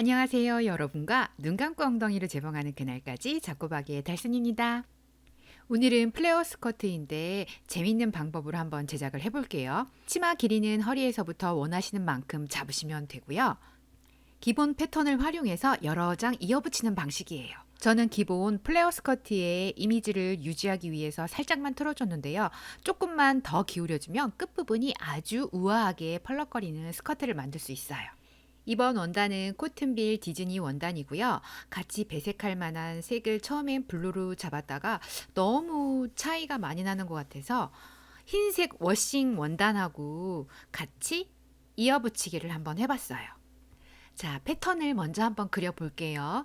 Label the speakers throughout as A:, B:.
A: 안녕하세요, 여러분과 눈 감고 엉덩이를 재봉하는 그날까지 작고박이의 달순입니다. 오늘은 플레어 스커트인데 재밌는 방법으로 한번 제작을 해볼게요. 치마 길이는 허리에서부터 원하시는 만큼 잡으시면 되고요. 기본 패턴을 활용해서 여러 장 이어붙이는 방식이에요. 저는 기본 플레어 스커트의 이미지를 유지하기 위해서 살짝만 틀어줬는데요. 조금만 더 기울여주면 끝부분이 아주 우아하게 펄럭거리는 스커트를 만들 수 있어요. 이번 원단은 코튼빌 디즈니 원단이고요. 같이 배색할 만한 색을 처음엔 블루로 잡았다가 너무 차이가 많이 나는 것 같아서 흰색 워싱 원단하고 같이 이어붙이기를 한번 해봤어요. 자, 패턴을 먼저 한번 그려볼게요.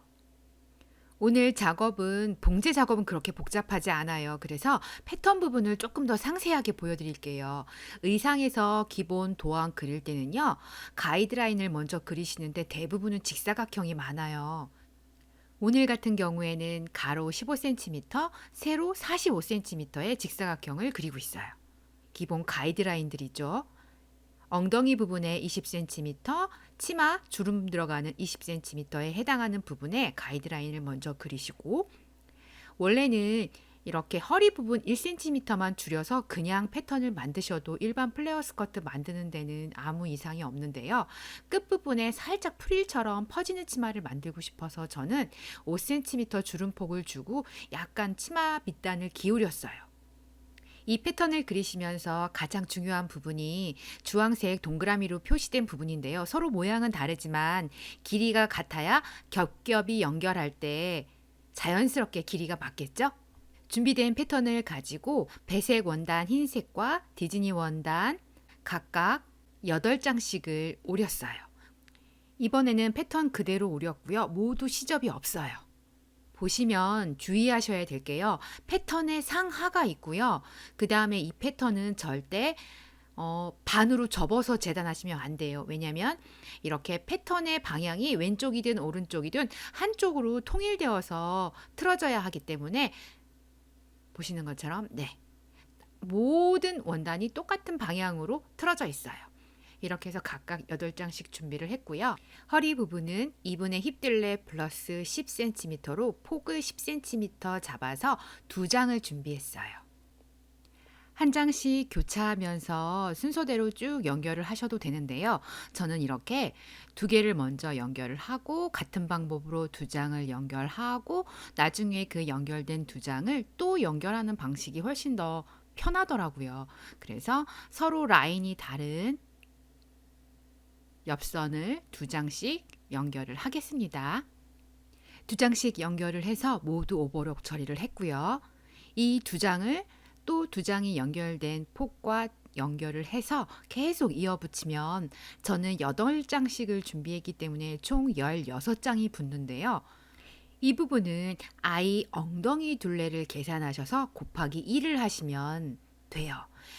A: 오늘 작업은 봉제 작업은 그렇게 복잡하지 않아요. 그래서 패턴 부분을 조금 더 상세하게 보여드릴게요. 의상에서 기본 도안 그릴 때는요, 가이드라인을 먼저 그리시는데 대부분은 직사각형이 많아요. 오늘 같은 경우에는 가로 15cm, 세로 45cm의 직사각형을 그리고 있어요. 기본 가이드라인들이죠. 엉덩이 부분에 20cm, 치마 주름 들어가는 20cm에 해당하는 부분에 가이드라인을 먼저 그리시고 원래는 이렇게 허리 부분 1cm만 줄여서 그냥 패턴을 만드셔도 일반 플레어 스커트 만드는 데는 아무 이상이 없는데요. 끝부분에 살짝 프릴처럼 퍼지는 치마를 만들고 싶어서 저는 5cm 주름폭을 주고 약간 치마 밑단을 기울였어요. 이 패턴을 그리시면서 가장 중요한 부분이 주황색 동그라미로 표시된 부분인데요. 서로 모양은 다르지만 길이가 같아야 겹겹이 연결할 때 자연스럽게 길이가 맞겠죠? 준비된 패턴을 가지고 배색 원단 흰색과 디즈니 원단 각각 8장씩을 오렸어요. 이번에는 패턴 그대로 오렸고요. 모두 시접이 없어요. 보시면 주의하셔야 될 게요. 패턴의 상하가 있고요. 그 다음에 이 패턴은 절대 어, 반으로 접어서 재단하시면 안 돼요. 왜냐하면 이렇게 패턴의 방향이 왼쪽이든 오른쪽이든 한쪽으로 통일되어서 틀어져야 하기 때문에 보시는 것처럼 네 모든 원단이 똑같은 방향으로 틀어져 있어요. 이렇게 해서 각각 8장씩 준비를 했고요. 허리 부분은 2분의 힙들레 플러스 10cm로 폭을 10cm 잡아서 두 장을 준비했어요. 한 장씩 교차하면서 순서대로 쭉 연결을 하셔도 되는데요. 저는 이렇게 두 개를 먼저 연결을 하고 같은 방법으로 두 장을 연결하고 나중에 그 연결된 두 장을 또 연결하는 방식이 훨씬 더 편하더라고요. 그래서 서로 라인이 다른 옆선을 두 장씩 연결을 하겠습니다. 두 장씩 연결을 해서 모두 오버록 처리를 했고요. 이 두 장을 또 두 장이 연결된 폭과 연결을 해서 계속 이어붙이면 저는 8장씩을 준비했기 때문에 총 16장이 붙는데요. 이 부분은 아이 엉덩이 둘레를 계산하셔서 곱하기 1을 하시면 돼요.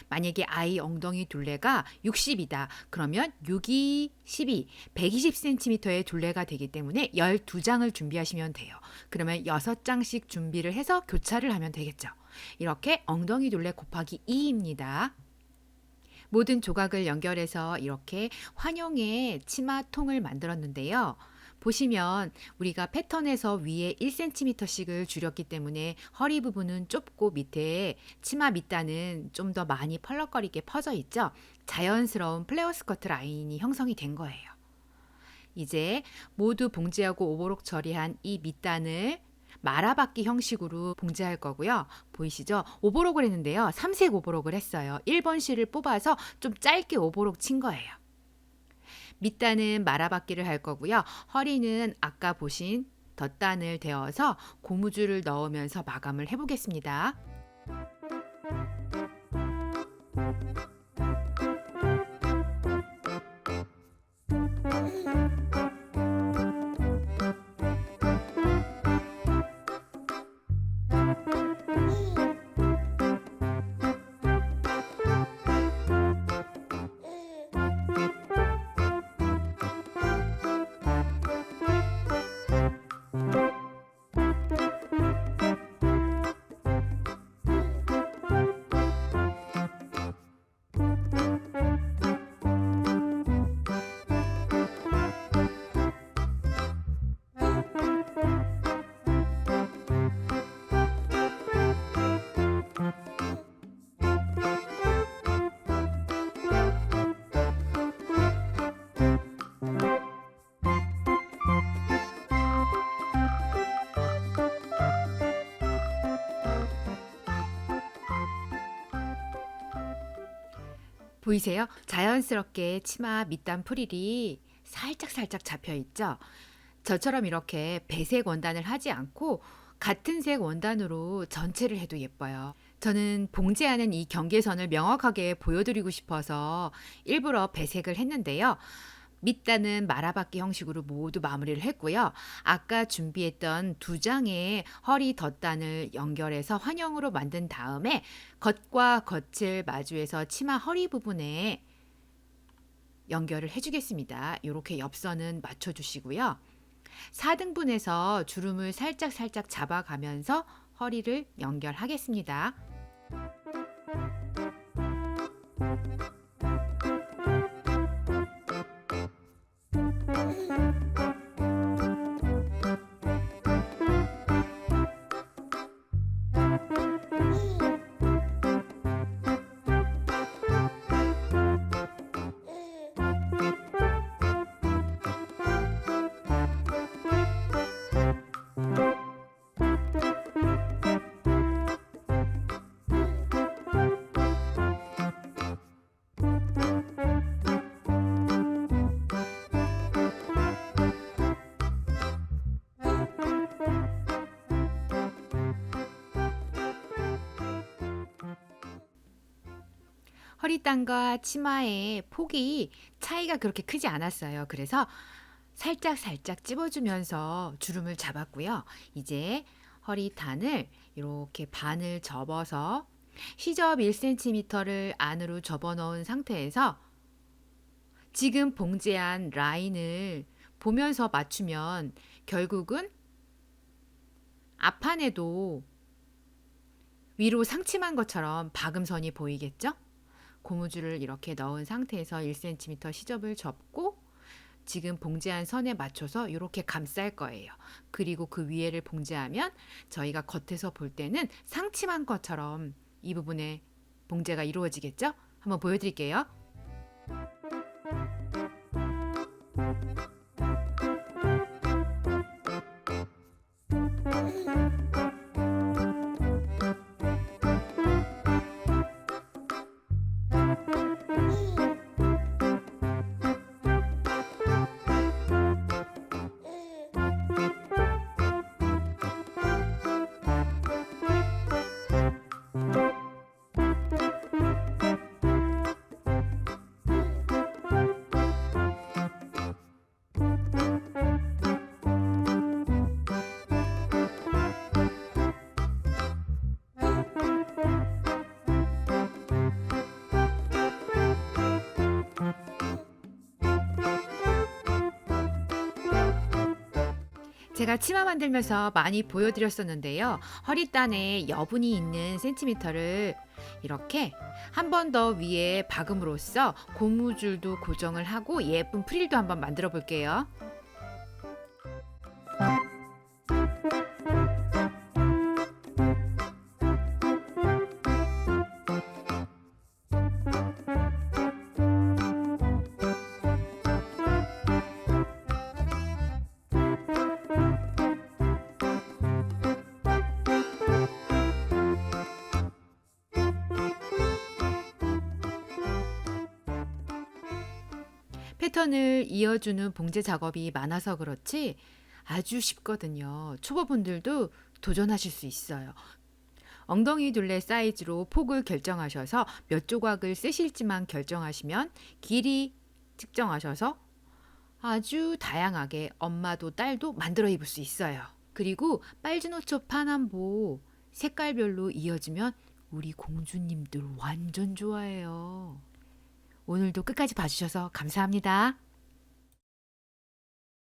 A: 만약에 아이 엉덩이 둘레가 60이다. 그러면 6이 12, 120cm의 둘레가 되기 때문에 12장을 준비하시면 돼요. 그러면 6장씩 준비를 해서 교차를 하면 되겠죠. 이렇게 엉덩이 둘레 곱하기 2입니다. 모든 조각을 연결해서 이렇게 환영의 치마통을 만들었는데요. 보시면 우리가 패턴에서 위에 1cm씩을 줄였기 때문에 허리 부분은 좁고 밑에 치마 밑단은 좀 더 많이 펄럭거리게 퍼져 있죠. 자연스러운 플레어 스커트 라인이 형성이 된 거예요. 이제 모두 봉제하고 오버록 처리한 이 밑단을 말아받기 형식으로 봉제할 거고요. 보이시죠? 오버록을 했는데요. 삼색 오버록을 했어요. 1번 실을 뽑아서 좀 짧게 오버록 친 거예요. 밑단은 말아받기를 할 거고요. 허리는 아까 보신 덧단을 대어서 고무줄을 넣으면서 마감을 해보겠습니다. 보이세요? 자연스럽게 치마 밑단 프릴이 살짝 살짝 잡혀 있죠. 저처럼 이렇게 배색 원단을 하지 않고 같은 색 원단으로 전체를 해도 예뻐요. 저는 봉제하는 이 경계선을 명확하게 보여드리고 싶어서 일부러 배색을 했는데요. 밑단은 말아받기 형식으로 모두 마무리를 했고요. 아까 준비했던 두 장의 허리 덧단을 연결해서 환영으로 만든 다음에 겉과 겉을 마주해서 치마 허리 부분에 연결을 해주겠습니다. 이렇게 옆선은 맞춰주시고요. 4등분해서 주름을 살짝 살짝 잡아가면서 허리를 연결하겠습니다. 허리단과 치마의 폭이 차이가 그렇게 크지 않았어요. 그래서 살짝 살짝 찝어주면서 주름을 잡았고요. 이제 허리단을 이렇게 반을 접어서 시접 1cm를 안으로 접어 넣은 상태에서 지금 봉제한 라인을 보면서 맞추면 결국은 앞판에도 위로 상침한 것처럼 박음선이 보이겠죠? 고무줄을 이렇게 넣은 상태에서 1cm 시접을 접고 지금 봉제한 선에 맞춰서 이렇게 감쌀 거예요. 그리고 그 위에를 봉제하면 저희가 겉에서 볼 때는 상침한 것처럼 이 부분에 봉제가 이루어지겠죠? 한번 보여드릴게요. 제가 치마 만들면서 많이 보여드렸었는데요. 허리단에 여분이 있는 센티미터를 이렇게 한 번 더 위에 박음으로써 고무줄도 고정을 하고 예쁜 프릴도 한번 만들어 볼게요. 패턴을 이어주는 봉제 작업이 많아서 그렇지 아주 쉽거든요. 초보분들도 도전하실 수 있어요. 엉덩이 둘레 사이즈로 폭을 결정하셔서 몇 조각을 쓰실지만 결정하시면 길이 측정하셔서 아주 다양하게 엄마도 딸도 만들어 입을 수 있어요. 그리고 빨주노초 파남보 색깔별로 이어지면 우리 공주님들 완전 좋아해요. 오늘도 끝까지 봐주셔서 감사합니다.